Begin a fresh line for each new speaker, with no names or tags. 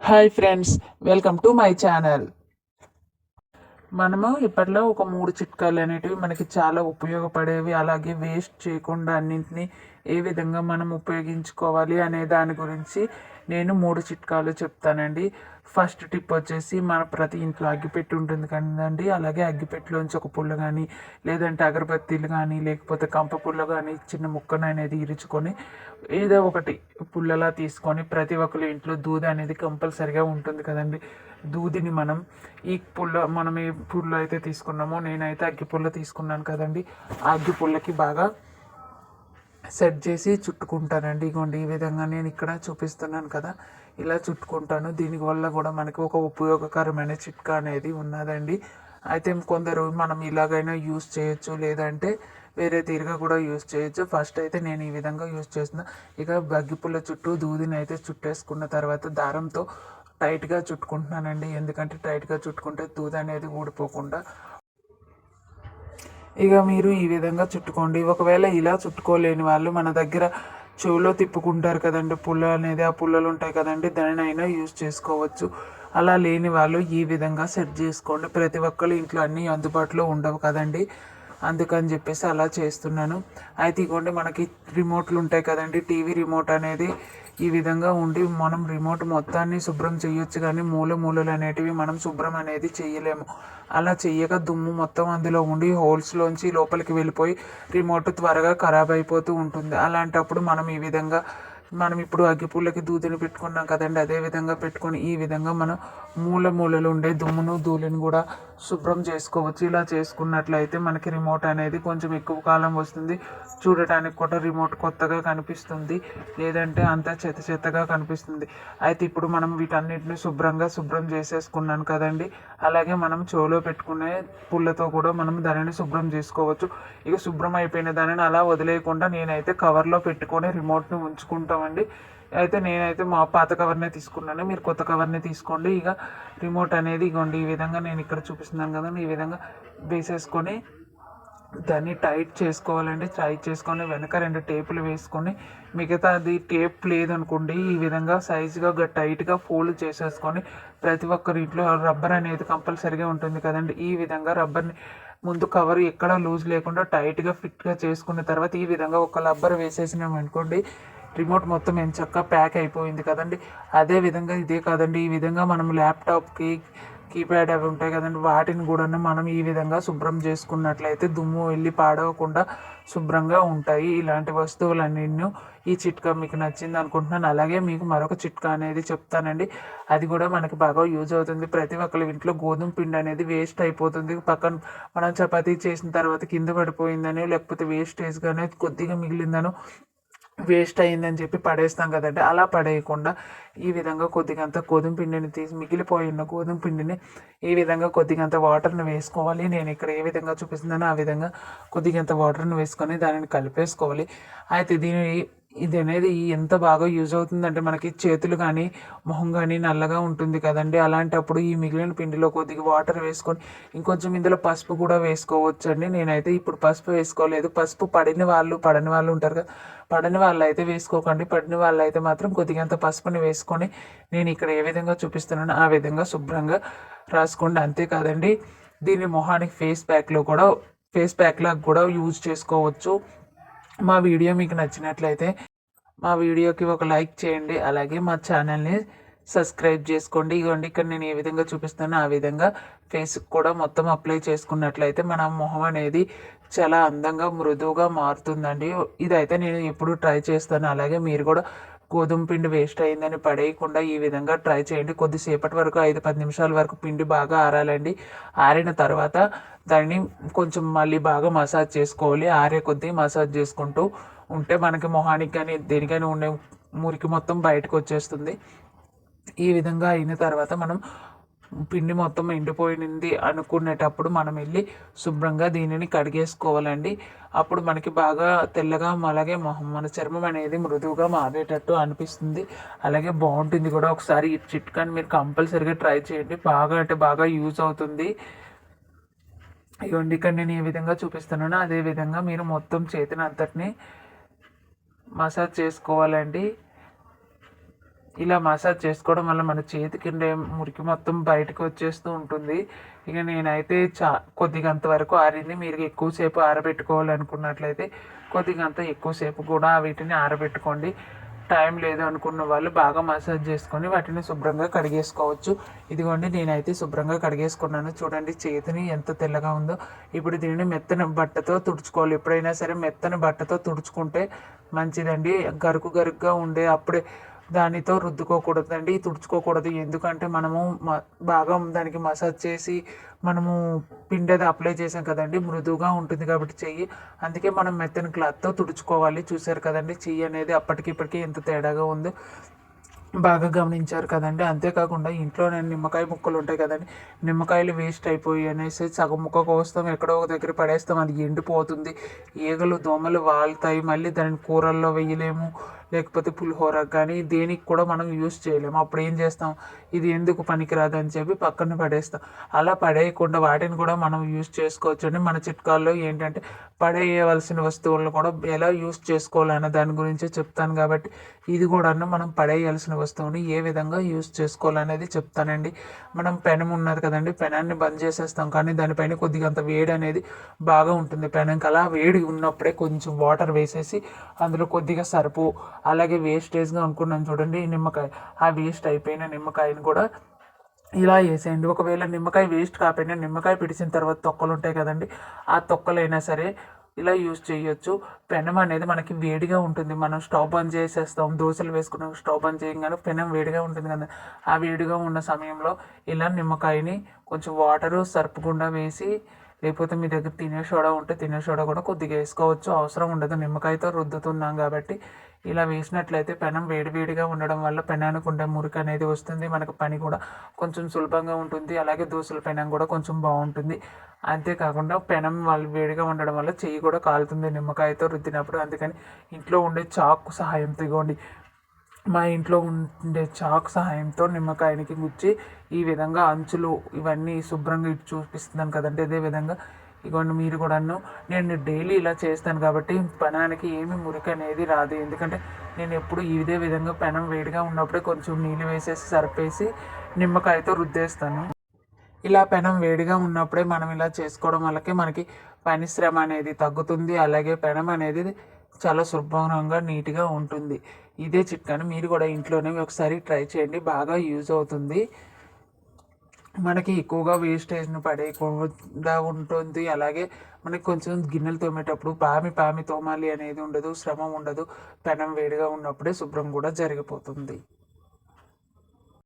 Hi friends welcome to my channel. మనము ఇప్పట్లో ఒక మూడు చిట్కాలు అనేటివి మనకి చాలా ఉపయోగపడేవి. అలాగే వేస్ట్ చేయకుండా అన్నింటినీ ఏ విధంగా మనం ఉపయోగించుకోవాలి అనే దాని గురించి నేను మూడు చిట్కాలు చెప్తానండి. ఫస్ట్ టిప్ వచ్చేసి మన ప్రతి ఇంట్లో అగ్గిపెట్టి ఉంటుంది కదండి. అలాగే అగ్గిపెట్టిలోంచి ఒక పుల్ల కానీ లేదంటే అగరబత్తీలు కానీ లేకపోతే కంప పుల్ల కానీ చిన్న ముక్కను అనేది ఇరుచుకొని ఏదో ఒకటి పుల్లలా తీసుకొని ప్రతి ఒక్కరి ఇంట్లో దూది అనేది కంపల్సరిగా ఉంటుంది కదండి. దూదిని మనం ఈ పుల్ల మనం ఏ పుల్ల అయితే తీసుకున్నామో నేనైతే అగ్గి పుల్ల తీసుకున్నాను కదండి. ఆ అగ్గి పుల్లకి బాగా సెట్ చేసి చుట్టుకుంటానండి. ఇగోండి ఈ విధంగా నేను ఇక్కడ చూపిస్తున్నాను కదా. ఇలా చుట్టుకుంటాను. దీనివల్ల కూడా మనకి ఒక ఉపయోగకరమైన చిట్కా అనేది ఉన్నదండి. అయితే కొందరు మనం ఇలాగైనా యూస్ చేయొచ్చు లేదంటే వేరే తీరుగా కూడా యూస్ చేయొచ్చు. ఫస్ట్ అయితే నేను ఈ విధంగా యూస్ చేస్తున్నా. ఇక బగ్గిపుల్ల చుట్టూ దూదిని అయితే చుట్టేసుకున్న తర్వాత దారంతో టైట్గా చుట్టుకుంటున్నానండి. ఎందుకంటే టైట్గా చుట్టుకుంటే దూది అనేది ఊడిపోకుండా ఇక మీరు ఈ విధంగా చుట్టుకోండి. ఒకవేళ ఇలా చుట్టుకోలేని వాళ్ళు మన దగ్గర చెవులో తిప్పుకుంటారు కదండి. పుల్ల అనేది ఆ పుల్లలు ఉంటాయి కదండి. దానినైనా యూజ్ చేసుకోవచ్చు. అలా లేని వాళ్ళు ఈ విధంగా సెట్ చేసుకోండి. ప్రతి ఒక్కరు ఇంట్లో అన్నీ అందుబాటులో ఉండవు కదండి. అందుకని చెప్పేసి అలా చేస్తున్నాను. అయితే ఇగోండి మనకి రిమోట్లు ఉంటాయి కదండి. టీవీ రిమోట్ అనేది ఈ విధంగా ఉండి మనం రిమోట్ మొత్తాన్ని శుభ్రం చేయొచ్చు కానీ మూల మూలలు అనేటివి మనం శుభ్రం అనేది చేయలేము. అలా చేయక దుమ్ము మొత్తం అందులో ఉండి హోల్స్లోంచి లోపలికి వెళ్ళిపోయి రిమోట్ త్వరగా ఖరాబ్ అయిపోతూ ఉంటుంది. అలాంటప్పుడు మనం ఈ విధంగా మనం ఇప్పుడు అగ్గిపుల్లకి దూదిని పెట్టుకున్నాం కదండి. అదే విధంగా పెట్టుకొని ఈ విధంగా మనం మూల మూలలు ఉండే దుమ్మును ధూళిని కూడా శుభ్రం చేసుకోవచ్చు. ఇలా చేసుకున్నట్లయితే మనకి రిమోట్ అనేది కొంచెం ఎక్కువ కాలం వస్తుంది. చూడటానికి కూడా రిమోట్ కొత్తగా కనిపిస్తుంది. లేదంటే అంతా చెత్త చెత్తగా కనిపిస్తుంది. అయితే ఇప్పుడు మనం వీటన్నిటిని శుభ్రంగా శుభ్రం చేసేసుకున్నాను కదండి. అలాగే మనం చెవులో పెట్టుకునే పుల్లతో కూడా మనం దానిని శుభ్రం చేసుకోవచ్చు. ఇక శుభ్రం అయిపోయిన దానిని అలా వదిలేయకుండా నేనైతే కవర్లో పెట్టుకొని రిమోట్ని ఉంచుకుంటామండి అయితే నేనైతే మా పాత కవర్నే తీసుకున్నాను. మీరు కొత్త కవర్నే తీసుకోండి. ఇక రిమోట్ అనేది ఇగోండి ఈ విధంగా నేను ఇక్కడ చూపిస్తున్నాను కదండి ఈ విధంగా వేసేసుకొని దాన్ని టైట్ చేసుకోవాలండి. టైట్ చేసుకొని వెనక రెండు టేపులు వేసుకొని మిగతా అది టేప్ లేదనుకోండి ఈ విధంగా సైజుగా టైట్గా ఫోల్డ్ చేసేసుకొని ప్రతి ఒక్కరి ఇంట్లో రబ్బర్ అనేది కంపల్సరీగా ఉంటుంది కదండి. ఈ విధంగా రబ్బర్ని ముందు కవర్ ఎక్కడ లూజ్ లేకుండా టైట్గా ఫిట్గా చేసుకున్న తర్వాత ఈ విధంగా ఒక రబ్బర్ వేసేసినాం అనుకోండి రిమోట్ మొత్తం ఎంత చక్కగా ప్యాక్ అయిపోయింది కదండి. అదే విధంగా ఇదే కాదండి ఈ విధంగా మనం ల్యాప్టాప్కి కీప్యాడ్ అవి ఉంటాయి కదండి. వాటిని కూడా మనం ఈ విధంగా శుభ్రం చేసుకున్నట్లయితే దుమ్ము వెళ్ళి పాడవకుండా శుభ్రంగా ఉంటాయి. ఇలాంటి వస్తువులన్నీ ఈ చిట్కా మీకు నచ్చింది అనుకుంటున్నాను. అలాగే మీకు మరొక చిట్కా అనేది చెప్తానండి. అది కూడా మనకి బాగా యూజ్ అవుతుంది. ప్రతి ఒక్కరి ఇంట్లో గోధుమ పిండి అనేది వేస్ట్ అయిపోతుంది. పక్కన మనం చపాతీ చేసిన తర్వాత కింద పడిపోయిందని లేకపోతే వేస్టేజ్గానే కొద్దిగా మిగిలిందనో వేస్ట్ అయిందని చెప్పి పడేస్తాం కదండి. అలా పడేయకుండా ఈ విధంగా కొద్దిగంత గోధుమ పిండిని తీసి మిగిలిపోయి ఉన్న గోధుమ పిండిని ఈ విధంగా కొద్దిగంత వాటర్ని వేసుకోవాలి. నేను ఇక్కడ ఏ విధంగా చూపిస్తున్నానో ఆ విధంగా కొద్దిగంత వాటర్ని వేసుకొని దానిని కలిపేసుకోవాలి. అయితే దీని ఇది అనేది ఎంత బాగా యూజ్ అవుతుందంటే మనకి చేతులు కానీ మొహం కానీ నల్లగా ఉంటుంది కదండి. అలాంటప్పుడు ఈ మిగిలిన పిండిలో కొద్దిగా వాటర్ వేసుకొని ఇంకొంచెం ఇందులో పసుపు కూడా వేసుకోవచ్చు అండి నేనైతే ఇప్పుడు పసుపు వేసుకోలేదు. పసుపు పడిన వాళ్ళు పడని వాళ్ళు ఉంటారు కదా. పడని వాళ్ళు అయితే వేసుకోకండి. పడిన వాళ్ళు అయితే మాత్రం కొద్దిగంత పసుపుని వేసుకొని నేను ఇక్కడ ఏ విధంగా చూపిస్తున్నానో ఆ విధంగా శుభ్రంగా రాసుకోండి. అంతేకాదండి దీన్ని మొహానికి ఫేస్ ప్యాక్లో కూడా ఫేస్ ప్యాక్లాగా కూడా యూజ్ చేసుకోవచ్చు. మా వీడియో మీకు నచ్చినట్లయితే మా వీడియోకి ఒక లైక్ చేయండి. అలాగే మా ఛానల్ని సబ్స్క్రైబ్ చేసుకోండి. ఇగోండి ఇక్కడ నేను ఏ విధంగా చూపిస్తానో ఆ విధంగా ఫేస్కి కూడా మొత్తం అప్లై చేసుకున్నట్లయితే మన మొహం అనేది చాలా అందంగా మృదువుగా మారుతుందండి. ఇదైతే నేను ఎప్పుడు ట్రై చేస్తాను. అలాగే మీరు కూడా గోధుమ పిండి వేస్ట్ అయిందని పడేయకుండా ఈ విధంగా ట్రై చేయండి. కొద్దిసేపటి వరకు ఐదు పది నిమిషాల వరకు పిండి బాగా ఆరాలండి. ఆరిన తర్వాత దాన్ని కొంచెం మళ్ళీ బాగా మసాజ్ చేసుకోవాలి. ఆరే కొద్దీ మసాజ్ చేసుకుంటూ ఉంటే మనకి మొహానికి కానీ దేనికైనా ఉండే మురికి మొత్తం బయటకు వచ్చేస్తుంది. ఈ విధంగా అయిన తర్వాత మనం పిండి మొత్తం ఎండిపోయింది అనుకునేటప్పుడు మనం వెళ్ళి శుభ్రంగా దీనిని కడిగేసుకోవాలండి. అప్పుడు మనకి బాగా తెల్లగా అలాగే మొహం మన చర్మం అనేది మృదువుగా మారేటట్టు అనిపిస్తుంది. అలాగే బాగుంటుంది కూడా. ఒకసారి ఈ చిట్కాని మీరు కంపల్సరీగా ట్రై చేయండి. బాగా అంటే బాగా యూజ్ అవుతుంది. ఇవ్వండి ఇక్కడ నేను ఏ విధంగా చూపిస్తున్నానో అదే విధంగా మీరు మొత్తం చేతిని అంతటిని మసాజ్ చేసుకోవాలండి. ఇలా మసాజ్ చేసుకోవడం వల్ల మన చేతికి ఉండే మురికి మొత్తం బయటకు వచ్చేస్తూ ఉంటుంది. ఇక నేనైతే చా కొద్దిగంత వరకు ఆరింది. మీరు ఎక్కువసేపు ఆరబెట్టుకోవాలనుకున్నట్లయితే కొద్దిగంత ఎక్కువసేపు కూడా వీటిని ఆరబెట్టుకోండి. టైం లేదు అనుకున్న వాళ్ళు బాగా మసాజ్ చేసుకొని వాటిని శుభ్రంగా కడిగేసుకోవచ్చు. ఇదిగోండి నేనైతే శుభ్రంగా కడిగేసుకున్నాను. చూడండి చేతిని ఎంత తెల్లగా ఉందో. ఇప్పుడు దీనిని మెత్తని బట్టతో తుడుచుకోవాలి. ఎప్పుడైనా సరే మెత్తని బట్టతో తుడుచుకుంటే మంచిదండి. గరుకు గరుగ్గా ఉండే అప్పుడే దానితో రుద్దుకోకూడదండి తుడుచుకోకూడదు. ఎందుకంటే మనము మ- బాగా దానికి మసాజ్ చేసి మనము పిండేది అప్లై చేసాం కదండి మృదువుగా ఉంటుంది కాబట్టి చెయ్యి. అందుకే మనం మెత్తని క్లాత్తో తుడుచుకోవాలి. చూసారు కదండి చెయ్యి అనేది అప్పటికిప్పటికీ ఎంత తేడాగా ఉందో బాగా గమనించారు కదండి. అంతేకాకుండా ఇంట్లో నేను నిమ్మకాయ ముక్కలు ఉంటాయి కదండి నిమ్మకాయలు వేస్ట్ అయిపోయి అనేసి సగం ముక్క కోస్తాం ఎక్కడో ఒక దగ్గర పడేస్తాం అది ఎండిపోతుంది. ఈగలు దోమలు వాళ్తాయి మళ్ళీ దానిని కూరల్లో వేయలేము. లేకపోతే పులిహోర కానీ దేనికి కూడా మనం యూస్ చేయలేము. అప్పుడు ఏం చేస్తాం? ఇది ఎందుకు పనికిరాదు అని చెప్పి పక్కన పడేస్తాం. అలా పడేయకుండా వాటిని కూడా మనం యూస్ చేసుకోవచ్చు అండి. మన చిట్కాల్లో ఏంటంటే పడేయవలసిన వస్తువులను కూడా ఎలా యూస్ చేసుకోవాలన్న దాని గురించే చెప్తాను కాబట్టి ఇది కూడా మనం పడేయాల్సిన వస్తువుని ఏ విధంగా యూస్ చేసుకోవాలనేది చెప్తానండి. మనం పెనం ఉన్నది కదండి పెనాన్ని బంద్ చేసేస్తాం కానీ దానిపైన కొద్దిగా అంత వేడి అనేది బాగా ఉంటుంది. పెనంకి అలా వేడి ఉన్నప్పుడే కొంచెం వాటర్ వేసేసి అందులో కొద్దిగా సరుపు అలాగే వేస్టేజ్గా అనుకున్నాను చూడండి నిమ్మకాయ. ఆ వేస్ట్ అయిపోయిన నిమ్మకాయని కూడా ఇలా వేసేయండి. ఒకవేళ నిమ్మకాయ వేస్ట్ కాకపోయినా నిమ్మకాయ పిడిచిన తర్వాత తొక్కలు ఉంటాయి కదండి ఆ తొక్కలైనా సరే ఇలా యూజ్ చేయొచ్చు. పెనం అనేది మనకి వేడిగా ఉంటుంది. మనం స్టవ్ బంద్ చేసేస్తాం దోశలు వేసుకున్నాం స్టవ్ బంద్ చేయగానే పెనం వేడిగా ఉంటుంది కదా. ఆ వేడిగా ఉన్న సమయంలో ఇలా నిమ్మకాయని కొంచెం వాటరు సర్పకుండా వేసి లేకపోతే మీ దగ్గర తినే సోడా ఉంటే తినే సోడా కూడా కొద్దిగా వేసుకోవచ్చు. అవసరం ఉండదు. నిమ్మకాయతో రుద్దుతున్నాం కాబట్టి ఇలా వేసినట్లయితే పెనం వేడివేడిగా ఉండడం వల్ల పెనానికి ఉండే మురికి అనేది వస్తుంది. మనకు పని కూడా కొంచెం సులభంగా ఉంటుంది. అలాగే దోశల పెనం కూడా కొంచెం బాగుంటుంది. అంతేకాకుండా పెనం వాళ్ళు వేడిగా ఉండడం వల్ల చెయ్యి కూడా కాలుతుంది. నిమ్మకాయతో రుద్దినప్పుడు అందుకని ఇంట్లో ఉండే చాకు సహాయంతో ఇవ్వండి మా ఇంట్లో ఉండే చాక్ సహాయంతో నిమ్మకాయనికి గుచ్చి ఈ విధంగా అంచులు ఇవన్నీ శుభ్రంగా ఇటు చూపిస్తున్నాను కదండి. అదే విధంగా ఇగోండి మీరు కూడాను నేను డైలీ ఇలా చేస్తాను కాబట్టి పెనానికి ఏమి మురికి అనేది రాదు. ఎందుకంటే నేను ఎప్పుడు ఇదే విధంగా పెనం వేడిగా ఉన్నప్పుడే కొంచెం నీళ్ళు వేసేసి సరిపేసి నిమ్మకాయతో రుద్దేస్తాను. ఇలా పెనం వేడిగా ఉన్నప్పుడే మనం ఇలా చేసుకోవడం వల్లకి మనకి పని శ్రమ అనేది తగ్గుతుంది. అలాగే పెనం అనేది చాలా శుభ్రంగా నీట్గా ఉంటుంది. ఇదే చిట్కాని మీరు కూడా ఇంట్లోనే ఒకసారి ట్రై చేయండి. బాగా యూజ్ అవుతుంది. మనకి ఎక్కువగా వేస్టేజ్ని పడేయకుండా ఉంటుంది. అలాగే మనకి కొంచెం గిన్నెలు తోమేటప్పుడు పామి పామి తోమాలి అనేది ఉండదు శ్రమ ఉండదు పెనం వేడిగా ఉన్నప్పుడే శుభ్రం కూడా జరిగిపోతుంది.